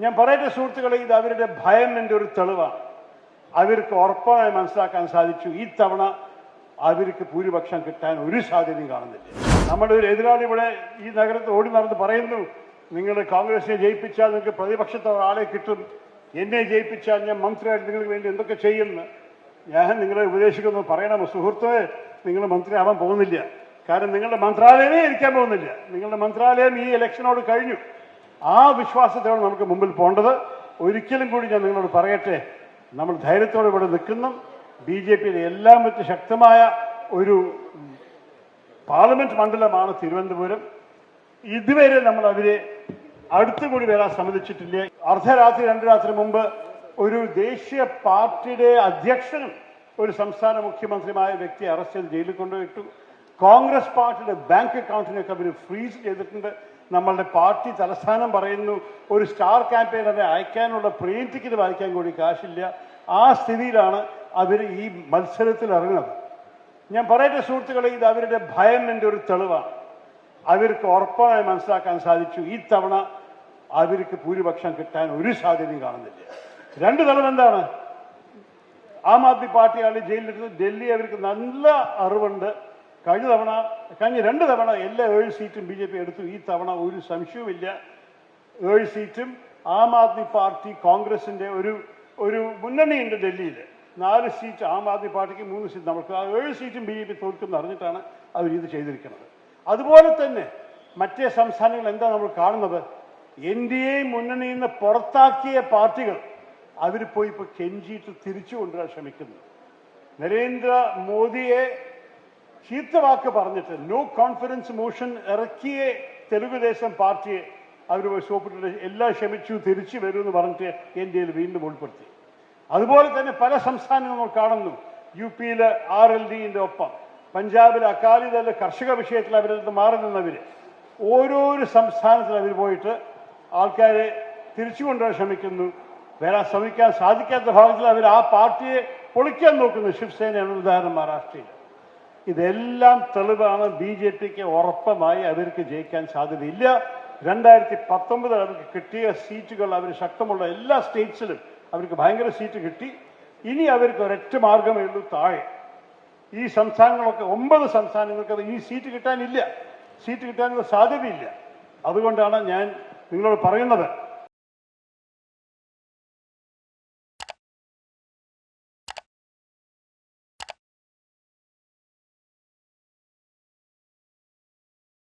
ഞാൻ പറയട്ടെ സുഹൃത്തുക്കളെ ഇത് അവരുടെ ഭയം എന്റെ ഒരു തെളിവാണ്. അവർക്ക് ഉറപ്പായി മനസ്സിലാക്കാൻ സാധിച്ചു. ഈ തവണ അവർക്ക് ഭൂരിപക്ഷം കിട്ടാൻ ഒരു സാധ്യതയും കാണുന്നില്ല. നമ്മുടെ ഒരു എതിരാളി ഇവിടെ ഈ നഗരത്ത് ഓടി നടന്ന് പറയുന്നു നിങ്ങൾ കോൺഗ്രസിനെ ജയിപ്പിച്ചാൽ നിങ്ങൾക്ക് പ്രതിപക്ഷത്തെ ഒരാളെ കിട്ടും. എന്നെ ജയിപ്പിച്ചാൽ ഞാൻ മന്ത്രിയായിട്ട് നിങ്ങൾക്ക് വേണ്ടി എന്തൊക്കെ ചെയ്യുമെന്ന്. ഞാൻ നിങ്ങളെ ഉപദേശിക്കുന്നു. പറയണം സുഹൃത്തേ നിങ്ങൾ മന്ത്രിയാവാൻ പോകുന്നില്ല. കാരണം നിങ്ങളുടെ മന്ത്രാലയമേ ഇരിക്കാൻ പോകുന്നില്ല. നിങ്ങളുടെ മന്ത്രാലയം ഈ ഇലക്ഷനോട് കഴിഞ്ഞു. ആ വിശ്വാസത്തോടെ നമുക്ക് മുമ്പിൽ പോകേണ്ടത്. ഒരിക്കലും കൂടി ഞാൻ നിങ്ങളോട് പറയട്ടെ നമ്മൾ ധൈര്യത്തോടെ ഇവിടെ നിൽക്കുന്നു. ബി ജെ പിയിലെ എല്ലാം വെച്ച് ശക്തമായ ഒരു പാർലമെന്റ് മണ്ഡലമാണ് തിരുവനന്തപുരം. ഇതുവരെ നമ്മൾ അവരെ അടുത്തുകൂടി വരാൻ സമ്മതിച്ചിട്ടില്ല. അർദ്ധരാത്രി രണ്ട് രാത്രി മുമ്പ് ഒരു ദേശീയ പാർട്ടിയുടെ അധ്യക്ഷനും ഒരു സംസ്ഥാന മുഖ്യമന്ത്രിയുമായ വ്യക്തി അറസ്റ്റ് ചെയ്ത് ജയിലിൽ കൊണ്ടുപോയിട്ടു. കോൺഗ്രസ് പാർട്ടിയുടെ ബാങ്ക് അക്കൗണ്ടിനൊക്കെ അവർ ഫ്രീസ് ചെയ്തിട്ടുണ്ട്. നമ്മളുടെ പാർട്ടി തലസ്ഥാനം പറയുന്നു ഒരു സ്റ്റാർ ക്യാമ്പയിനറെ അയക്കാനുള്ള പ്ലെയിൻ ടിക്കറ്റ് വായിക്കാൻ കൂടി കാശില്ല. ആ സ്ഥിതിയിലാണ് അവർ ഈ മത്സരത്തിൽ ഇറങ്ങുന്നത്. ഞാൻ പറയട്ടെ സുഹൃത്തുക്കളെ ഇത് അവരുടെ ഭയം എന്റെ ഒരു തെളിവാണ്. അവർക്ക് ഉറപ്പായി മനസ്സിലാക്കാൻ സാധിച്ചു ഈ തവണ അവർക്ക് ഭൂരിപക്ഷം കിട്ടാൻ ഒരു സാധ്യതയും കാണുന്നില്ല. രണ്ട് തെളിവ് എന്താണ്? ആം ആദ്മി പാർട്ടിയാണ് ജയിലിലിരുന്ന് ഡൽഹി അവർക്ക് നല്ല അറിവുണ്ട്. കഴിഞ്ഞ തവണ കഴിഞ്ഞ രണ്ട് തവണ എല്ലാ ഏഴ് സീറ്റും ബി ജെ പി എടുത്തു. ഈ തവണ ഒരു സംശയവുമില്ല. ഏഴ് സീറ്റും ആം ആദ്മി പാർട്ടി കോൺഗ്രസിന്റെ ഒരു ഒരു മുന്നണിയുണ്ട് ഡൽഹിയിൽ നാല് സീറ്റ് ആം ആദ്മി പാർട്ടിക്ക് മൂന്ന് സീറ്റ് നമുക്ക് ആ ഏഴ് സീറ്റും ബി ജെ പി തോൽക്കുമെന്ന് അറിഞ്ഞിട്ടാണ് അവർ ഇത് ചെയ്തിരിക്കുന്നത്. അതുപോലെ തന്നെ മറ്റേ സംസ്ഥാനങ്ങൾ എന്താ നമ്മൾ കാണുന്നത്? എൻ ഡി എ മുന്നണിയിൽ നിന്ന് പുറത്താക്കിയ പാർട്ടികൾ അവർ പോയി ഇപ്പോൾ കെഞ്ചിയിട്ട് തിരിച്ചു കൊണ്ടുവരാൻ ശ്രമിക്കുന്നു. നരേന്ദ്ര മോദിയെ ചീത്തവാക്ക് പറഞ്ഞിട്ട് നോ കോൺഫിഡൻസ് മോഷൻ ഇറക്കിയ തെലുഗുദേശം പാർട്ടിയെ അവർ സോപ്പിട്ടിട്ട് എല്ലാം ക്ഷമിച്ചു തിരിച്ചു വരുമെന്ന് പറഞ്ഞിട്ട് ഇന്ത്യയിൽ വീണ്ടും ഉൾപ്പെടുത്തി. അതുപോലെ തന്നെ പല സംസ്ഥാനങ്ങളും നമ്മൾ കാണുന്നു. യു പിയിൽ ആർ എൽ ഡിന്റെ ഒപ്പം പഞ്ചാബിൽ അകാലിദൾ കർഷക വിഷയത്തിൽ നിന്ന് മാറി നിന്നവർ ഓരോരോ സംസ്ഥാനത്തിൽ അവർ പോയിട്ട് ആൾക്കാരെ തിരിച്ചു കൊണ്ടുവരാൻ ശ്രമിക്കുന്നു. വരാൻ ശ്രമിക്കാൻ സാധിക്കാത്ത ഭാഗത്തിൽ അവർ ആ പാർട്ടിയെ പൊളിക്കാൻ നോക്കുന്നു. ശിവസേനയാണ് ഉദാഹരണം മഹാരാഷ്ട്രയിൽ. ഇതെല്ലാം തെളിവാണ് ബി ജെ പിക്ക് ഉറപ്പമായി അവർക്ക് ജയിക്കാൻ സാധ്യതയില്ല. രണ്ടായിരത്തി പത്തൊമ്പതിൽ അവർക്ക് കിട്ടിയ സീറ്റുകൾ അവർ ശക്തമുള്ള എല്ലാ സ്റ്റേറ്റ്സിലും അവർക്ക് ഭയങ്കര സീറ്റ് കിട്ടി. ഇനി അവർക്ക് ഒരൊറ്റ മാർഗമേ ഉള്ളൂ താഴെ. ഈ സംസ്ഥാനങ്ങളൊക്കെ ഒമ്പത് സംസ്ഥാനങ്ങൾക്ക് ഈ സീറ്റ് കിട്ടാനില്ല. സീറ്റ് കിട്ടാനുള്ള സാധ്യതയില്ല. അതുകൊണ്ടാണ് ഞാൻ നിങ്ങളോട് പറയുന്നത്.